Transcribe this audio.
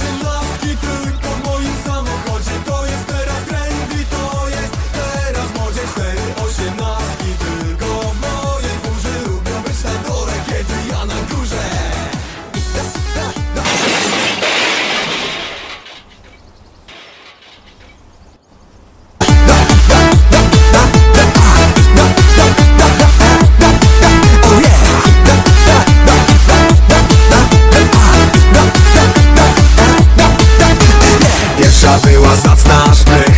Listen was zacna